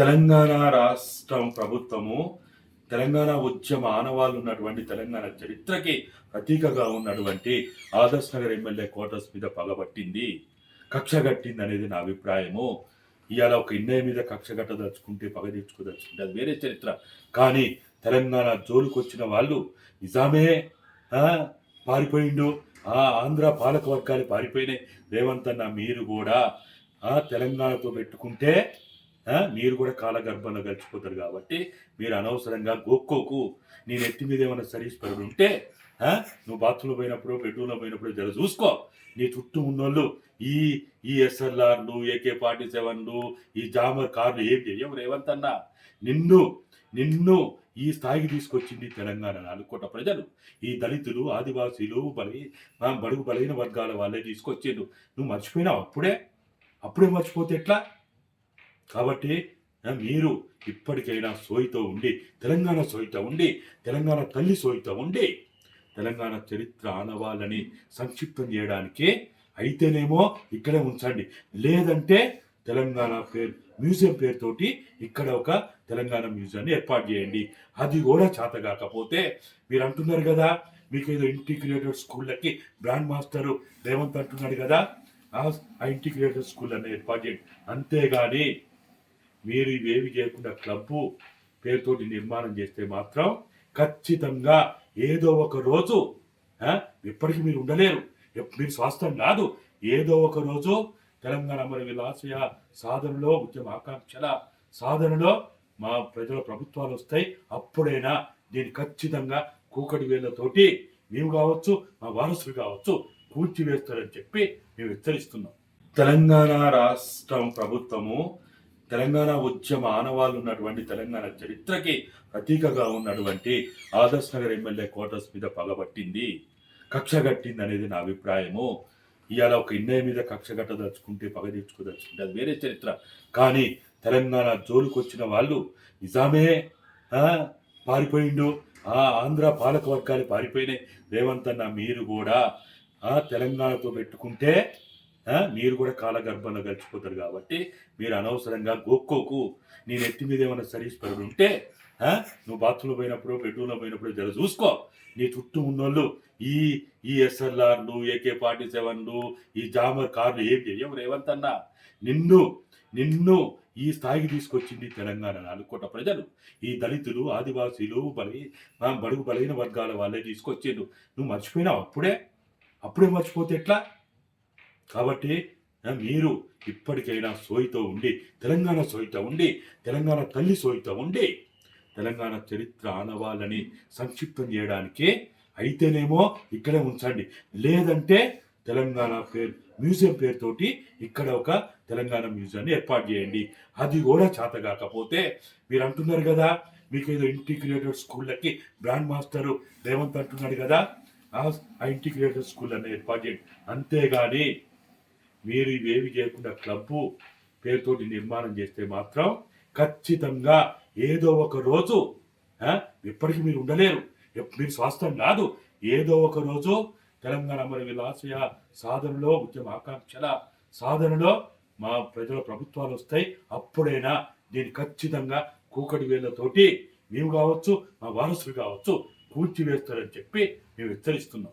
తెలంగాణ రాష్ట్రం ప్రభుత్వము తెలంగాణ ఉద్యమ ఆనవాళ్ళు ఉన్నటువంటి తెలంగాణ చరిత్రకి ప్రతీకగా ఉన్నటువంటి ఆదర్శ్ నగర్ ఎమ్మెల్యే క్వార్టర్స్ మీద పగబట్టింది కక్ష కట్టింది అనేది నా అభిప్రాయము. ఇవాళ ఒక ఇన్నయ్య మీద కక్ష కట్టదలుచుకుంటే పగ తీర్చుకోదలుచుకుంటే అది వేరే చరిత్ర. కానీ తెలంగాణ జోలికి వచ్చిన వాళ్ళు నిజామే పారిపోయిండు. ఆ ఆంధ్ర పాలక వర్గాలు పారిపోయినాయి. రేవంత్ అన్న మీరు కూడా తెలంగాణతో పెట్టుకుంటే మీరు కూడా కాలగర్భంలో గడిచిపోతారు కాబట్టి మీరు అనవసరంగా గోక్కోకు. నీ నెత్తి మీద ఏమైనా సర్వీస్ పరుడు ఉంటే నువ్వు బాత్రూంలో పోయినప్పుడు బెడ్రూమ్లో పోయినప్పుడు జర చూసుకో. నీ చుట్టూ ఉన్నోళ్ళు ఈ ఈ ఎస్ఎల్ఆర్లు ఏకే ఫార్టీ సెవెన్లు ఈ జామర్ కార్లు ఏం చేయవు రేవంత్ అన్న? నిన్ను నిన్ను ఈ స్థాయికి తీసుకొచ్చింది తెలంగాణ నాలుగు ప్రజలు. ఈ దళితులు ఆదివాసీలు బలి బడుగు బలైన వర్గాల వాళ్ళే తీసుకొచ్చిండు నువ్వు మర్చిపోయినావు అప్పుడే? అప్పుడే మర్చిపోతే ఎట్లా? కాబట్టి మీరు ఇప్పటికైనా సోయితో ఉండి తెలంగాణ సోయితో ఉండి తెలంగాణ తల్లి సోయితో ఉండి తెలంగాణ చరిత్ర ఆనవాళ్ళని సంక్షిప్తం చేయడానికి అయితేనేమో ఇక్కడే ఉంచండి. లేదంటే తెలంగాణ పేరు మ్యూజియం పేరుతోటి ఇక్కడ ఒక తెలంగాణ మ్యూజియాన్ని ఏర్పాటు చేయండి. అది కూడా చేత కాకపోతే మీరు అంటున్నారు కదా మీకు ఏదో ఇంటిగ్రేటెడ్ స్కూళ్ళకి బ్రాండ్ మాస్టర్ రేవంత్ అంటున్నాడు కదా ఆ ఇంటిగ్రేటెడ్ స్కూల్ అనే ఏర్పాటు చేయండి. అంతేగాని మీరు ఇవేవి చేయకుండా క్లబ్బు పేరుతోటి నిర్మాణం చేస్తే మాత్రం ఖచ్చితంగా ఏదో ఒక రోజు ఇప్పటికీ మీరు ఉండలేరు. మీరు స్వాస్థ్యం కాదు. ఏదో ఒక రోజు తెలంగాణ మరి వీళ్ళ ఆశయ సాధనలో ఉద్యమ ఆకాంక్షల సాధనలో మా ప్రజల ప్రభుత్వాలు వస్తాయి. అప్పుడైనా దీన్ని ఖచ్చితంగా కూకటి వేళ్ళతోటి మేము కావచ్చు మా వారసులు కావచ్చు కూల్చివేస్తారని చెప్పి మేము హెచ్చరిస్తున్నాం. తెలంగాణ రాష్ట్రం ప్రభుత్వము తెలంగాణ ఉద్యమ ఆనవాళ్ళు ఉన్నటువంటి తెలంగాణ చరిత్రకి ప్రతీకగా ఉన్నటువంటి ఆదర్శ్ నగర్ ఎమ్మెల్యే క్వార్టర్స్ మీద పగబట్టింది కక్ష కట్టింది అనేది నా అభిప్రాయము. ఇవాళ ఒక ఇన్నయ్య మీద కక్ష కట్టదలుచుకుంటే పగ తీర్చుకోదలుచుకుంటే అది వేరే చరిత్ర. కానీ తెలంగాణ జోలుకొచ్చిన వచ్చిన వాళ్ళు నిజామే పారిపోయిండు. ఆ ఆంధ్ర పాలక వర్గాలు పారిపోయినాయి. రేవంత్ అన్న మీరు కూడా తెలంగాణతో పెట్టుకుంటే మీరు కూడా కాలగర్భంలో గడిచిపోతారు కాబట్టి మీరు అనవసరంగా గోక్కోకు. నీ నెత్తి మీద ఏమైనా సర్వీస్ పరుడు ఉంటే నువ్వు బాత్రూంలో పోయినప్పుడు బెడ్రూమ్లో పోయినప్పుడు జర చూసుకో. నీ చుట్టూ ఉన్నోళ్ళు ఈ ఈ ఎస్ఎల్ఆర్లు ఏకే ఫార్టీ సెవెన్లు ఈ జామర్ కార్లు ఏం చేయవు రేవంత్ అన్న? నిన్ను నిన్ను ఈ స్థాయికి తీసుకొచ్చింది తెలంగాణ నాలుగు ప్రజలు. ఈ దళితులు ఆదివాసీలు బలి బడుగు బలైన వర్గాల వాళ్ళే తీసుకొచ్చిండు నువ్వు మర్చిపోయినావు అప్పుడే? అప్పుడే మర్చిపోతే ఎట్లా? కాబట్టి మీరు ఇప్పటికైనా సోయితో ఉండి తెలంగాణ సోయితో ఉండి తెలంగాణ తల్లి సోయితో ఉండి తెలంగాణ చరిత్ర ఆనవాళ్ళని సంక్షిప్తం చేయడానికి అయితేనేమో ఇక్కడే ఉంచండి. లేదంటే తెలంగాణ పేరు మ్యూజియం పేరుతోటి ఇక్కడ ఒక తెలంగాణ మ్యూజియాన్ని ఏర్పాటు చేయండి. అది కూడా చేత కాకపోతే మీరు అంటున్నారు కదా మీకు ఏదో ఇంటిగ్రేటెడ్ స్కూళ్ళకి బ్రాండ్ మాస్టర్ రేవంత్ అంటున్నాడు కదా ఆ ఇంటిగ్రేటెడ్ స్కూల్ అనే ఏర్పాటు చేయండి. అంతేగాని మీరు ఇవేవి చేయకుండా క్లబ్బు పేరుతోటి నిర్మాణం చేస్తే మాత్రం ఖచ్చితంగా ఏదో ఒక రోజు ఇప్పటికీ మీరు ఉండలేరు. మీరు స్వాస్థ్యం కాదు. ఏదో ఒక రోజు తెలంగాణ మరి వీళ్ళ ఆశయ సాధనలో ఉద్యమ ఆకాంక్షల సాధనలో మా ప్రజల ప్రభుత్వాలు వస్తాయి. అప్పుడైనా దీన్ని ఖచ్చితంగా కూకటి వేళ్ళతోటి మేము కావచ్చు మా వారసులు కావచ్చు కూల్చివేస్తారని చెప్పి మేము హెచ్చరిస్తున్నాం.